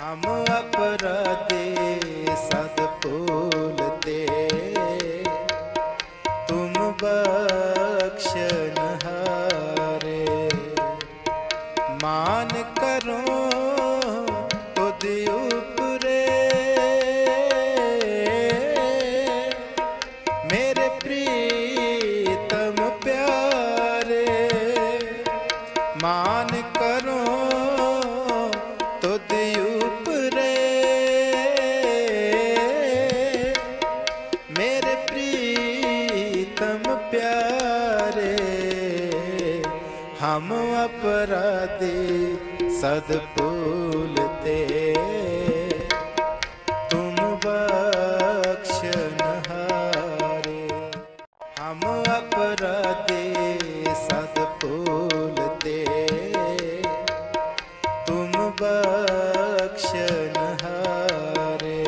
ਹਮ ਅਪਰਾਧੀ ਸਦ ਭੂਲਤੇ ਤੁਮ ਬਖਸ਼ਨ ਹਾਰੇ। ਮਾਨ ਕਰੋ ਤੁਧ ਉਪਰੇ। ਮੇਰੇ ਪ੍ਰੀਤਮ ਪਿਆਰੇ, ਮਾਨ ਕਰੋ ਤੁਧ प्यारे हम अपराधी सद भूलते तुम बख्श नहारे हम अपराधी सद भूलते तुम बख्श नहारे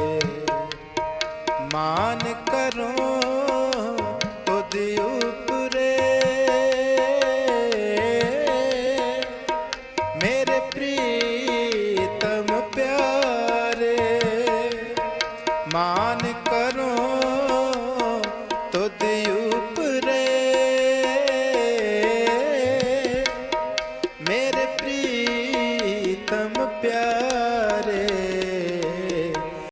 मान करो ਮਾਨ ਕਰੋ ਤੁਧ ਉਪਰੇ। ਮੇਰੇ ਪ੍ਰੀਤਮ ਪਿਆਰੇ